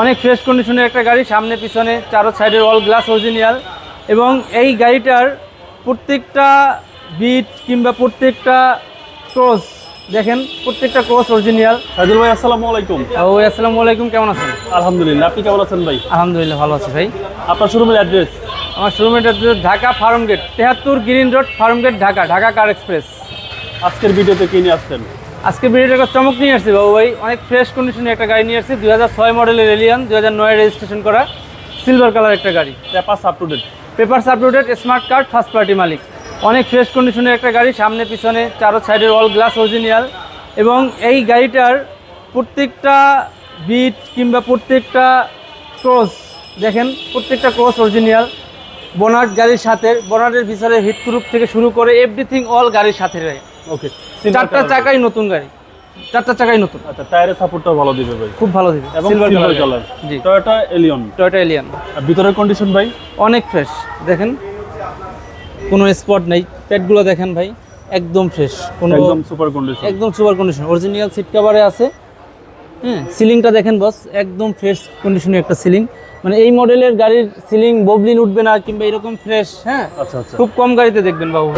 অনেক ফ্রেশ কন্ডিশনের একটা গাড়ি সামনে পিছনে চারো সাইডের অল গ্লাস অরিজিনাল এবং এই গাড়িটার প্রত্যেকটা বিট কিংবা প্রত্যেকটা ক্রস দেখেন প্রত্যেকটা ক্রস অরিজিনাল সাইদুল ভাই আসসালামু আলাইকুম। ও আসসালামু আলাইকুম কেমন আছেন? আলহামদুলিল্লাহ আপনি কেমন আছেন ভাই? আলহামদুলিল্লাহ ভালো আছি ভাই। আপনার শোরুমের অ্যাড্রেস আমার শোরুমের অ্যাড্রেস ঢাকা ফার্ম গেট তেহাত্তর Green Road Farmgate Dhaka Dhaka car express. আজকের ভিডিওতে কি নিয়ে আসছেন? আজকে ভিডিওটা একটা চমক নিয়ে আসছি বাবু ভাই। অনেক ফ্রেশ কন্ডিশনে একটা গাড়ি নিয়ে আসছি। দুই হাজার ছয় মডেলের এলিয়ান দুই হাজার নয় রেজিস্ট্রেশন করা সিলভার কালার একটা গাড়ি। Paper up to date papers smart card first party মালিক। অনেক ফ্রেশ কন্ডিশনের একটা গাড়ি সামনে পিছনে চারো সাইডের অল গ্লাস অরিজিনাল এবং এই গাড়িটার প্রত্যেকটা বিট কিংবা প্রত্যেকটা ক্রস দেখেন প্রত্যেকটা ক্রস অরিজিনাল বোনাট গাড়ির সাথে বোনাটের ভিতরে হিটপ্রুফ থেকে শুরু করে এভরিথিং অল গাড়ির সাথে রয়ে। ওকে চারটা চাকাই নতুন গাড়ি। চারটা চাকাই নতুন। আচ্ছা টায়ারের সাপোর্টটা ভালো দিবে ভাই। খুব ভালো দিবে। এবং silver colour G. Toyota Allion Toyota Allion আর ভিতরের কন্ডিশন ভাই? অনেক ফ্রেশ দেখেন কোনো স্পট নেই। প্যাডগুলো দেখেন ভাই একদম ফ্রেশ কোনো একদম সুপার কন্ডিশন একদম সুপার কন্ডিশন অরিজিনাল সিট কাভারে আছে। হ্যাঁ সিলিংটা দেখেন বস একদম ফ্রেশ কন্ডিশনের একটা সিলিং। মানে এই মডেলের গাড়ির সিলিং ববলিন উঠবে না কিংবা এরকম ফ্রেশ হ্যাঁ? আচ্ছা আচ্ছা। খুব কম গাড়িতে দেখবেন বাবু।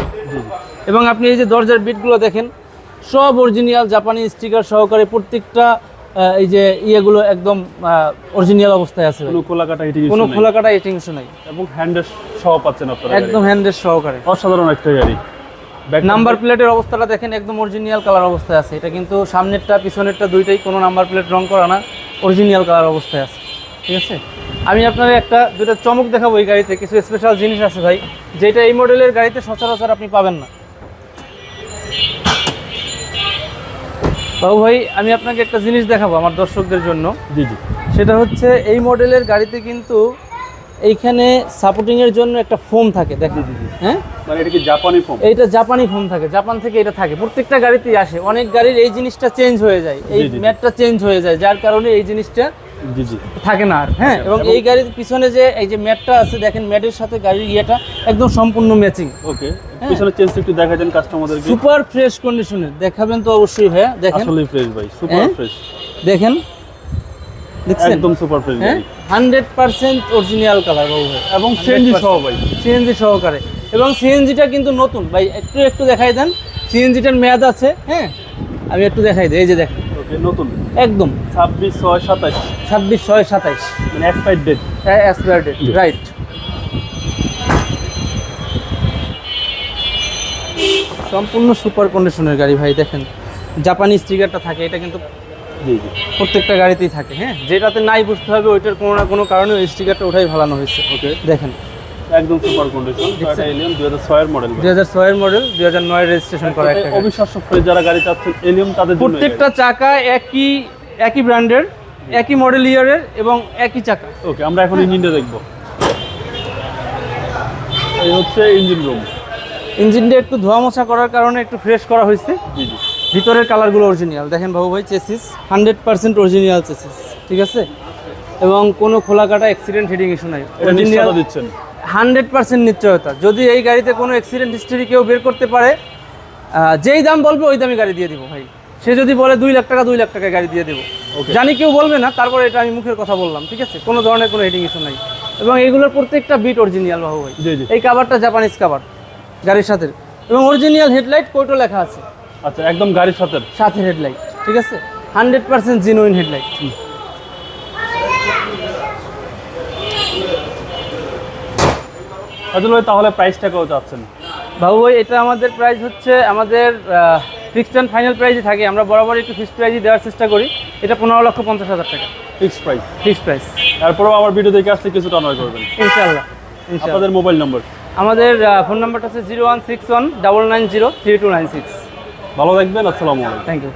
এবং আপনি এই যে দরজার বিটগুলো দেখেন সব অরিজিনাল জাপানি স্টিকার সহকারে প্রত্যেকটা এই যে ইয়েগুলো একদম অরিজিনাল অবস্থায় আছে। কোনো খোলা কাটা হিটিং কোনো খোলা কাটা এটিংস নাই। এবং হ্যান্ডের সহ পাচ্ছেন আপনারা একদম হ্যান্ডের সহকারে। অসাধারণ একটা গাড়ি। নাম্বার প্লেটের অবস্থাটা দেখেন একদম অরিজিনাল কালার অবস্থায় আছে। এটা কিন্তু সামনেরটা পিছনেরটা দুইটাই কোনো নাম্বার প্লেট রং করা না অরিজিনাল কালার অবস্থায় আছে। ঠিক আছে? আমি আপনার একটা দুটো চমক দেখাবো এই গাড়িতে কিছু স্পেশাল জিনিস আছে ভাই যেটা এই মডেলের গাড়িতে সচরাচর আপনি পাবেন না। বাবু ভাই আমি আপনাকে একটা জিনিস দেখাবো আমার দর্শকদের জন্য। জি জি। সেটা হচ্ছে এই মডেলের গাড়িতে কিন্তু এইখানে সাপোর্টিং এর জন্য একটা ফোম থাকে দেখেন। হ্যাঁ? মানে এটা কি জাপানি ফোম এইটা জাপানি ফোম থাকে জাপান থেকে এটা থাকে। প্রত্যেকটা গাড়িতেই আসে অনেক গাড়ির এই জিনিসটা চেঞ্জ হয়ে যায় এই। ম্যাটটা চেঞ্জ হয়ে যায় যার কারণে এই জিনিসটা থাকে না আর হ্যাঁ? এবং এই গাড়ির পিছনে যে এই যে ম্যাটটা আছে দেখেন ম্যাটের সাথে গাড়ির ইয়েটা একদম সম্পূর্ণ ম্যাচিং ওকে পিছনে চেঞ্জ একটু দেখা দেন কাস্টমারদেরকে সুপার ফ্রেশ কন্ডিশনের দেখাবেন তো অবশ্যই ভাইয়া দেখেন। আসলে ফ্রেশ ভাই সুপার হ্যাঁ? ফ্রেশ দেখেন। দেখছেন? একদম সুপার ফ্রেশ হ্যাঁ? হান্ড্রেড পার্সেন্ট অরিজিনাল কালার বাবু ভাই। এবং সিএনজি সহ ভাই। সিএনজি সহকারে। এবং সিএনজিটা কিন্তু নতুন। ভাই একটু একটু দেখাই দেন। সিএনজিটার মেয়াদ আছে হ্যাঁ? আমি একটু দেখাই দিই এই যে দেখেন। ওকে নতুন। একদম। ছাব্বিশ ছয় সাতাশ ছাব্বিশ ছয় সাতাইশ। মানে এক্সপায়ার ডেট অ্যাসপায়ার্ডেড রাইট সম্পূর্ণ সুপার কন্ডিশনের গাড়ি ভাই দেখেন। জাপানি স্টিকারটা থাকে এটা কিন্তু জি জি। প্রত্যেকটা গাড়িতেই থাকে হ্যাঁ? যেটাতে নাই বুঝতে হবে ওইটার কোনো না কোনো কারণে ওই স্টিকারটা ওঠাই ভালানো হয়েছে। ওকে দেখেন। একদম সুপার কন্ডিশন টয়োটা এলিয়ন দুই হাজার ছয়ের মডেল রেজিস্ট্রেশন করা একটা। অবিশ্বাস্য যারা গাড়ি চাচ্ছেন এলিয়ন তাদের জন্য প্রত্যেকটা চাকা একই একই ব্র্যান্ডের একই মডেল ইয়ারের এবং একই চাকা। ওকে আমরা এখন ইঞ্জিনটা দেখব। এই হচ্ছে ইঞ্জিন রুম ইঞ্জিনটা একটু ধোয়া মোছা করার কারণে একটু ফ্রেশ করা হয়েছে। জি জি। ভিতরের কালারগুলো অরিজিনাল দেখেন বাবু ভাই chassis hundred percent original chassis ঠিক আছে? এবং কোনো খোলা কাটা অ্যাক্সিডেন্ট হিটিং ইস্যু নাই। নিশ্চয়তা দিচ্ছেন। হান্ড্রেড পার্সেন্ট নিশ্চয়তা। যদি এই গাড়িতে কোনো অ্যাক্সিডেন্ট হিস্ট্রি কেউ বের করতে পারে যেই দাম বলবে ওই দামে গাড়ি দিয়ে দিব ভাই। সে যদি বলে দুই লাখ টাকা দুই লাখ টাকায় গাড়ি দিয়ে দেবো. জানি কেউ বলবে না তারপরে এটা আমি মুখের কথা বললাম ঠিক আছে? কোনো ধরনের কোনো হেডিং ইস্যু নাই। এবং এইগুলোর প্রত্যেকটা বিট অরিজিনাল বাবু ভাই। এই কাভারটা জাপানিজ কাভার গাড়ির সাথে। এবং অরিজিনাল হেডলাইট কোটো লেখা আছে। আচ্ছা একদম গাড়ির সাথে? সাথে হেডলাইট ঠিক আছে? হান্ড্রেড পার্সেন্ট জিনুইন হেডলাইট আসলে ভাই তাহলে প্রাইসটা কত চাচ্ছেন? বাবু ভাই এটা আমাদের প্রাইস হচ্ছে আমাদের ফিক্সড অ্যান্ড ফাইনাল প্রাইসই থাকে। আমরা বরাবর একটু ফিক্সড প্রাইসই দেওয়ার চেষ্টা করি। এটা পনেরো লক্ষ পঞ্চাশ হাজার টাকা। ফিক্সড প্রাইস ফিক্সড প্রাইস তারপরেও আমার ভিডিও দেখে আসলে কিছুটা নয় করবেন। ইনশাল্লাহ আপনাদের মোবাইল নম্বর আমাদের ফোন নাম্বারটা হচ্ছে zero one six one double nine zero three two nine six ভালো থাকবেন আসসালামু আলাইকুম। Thank you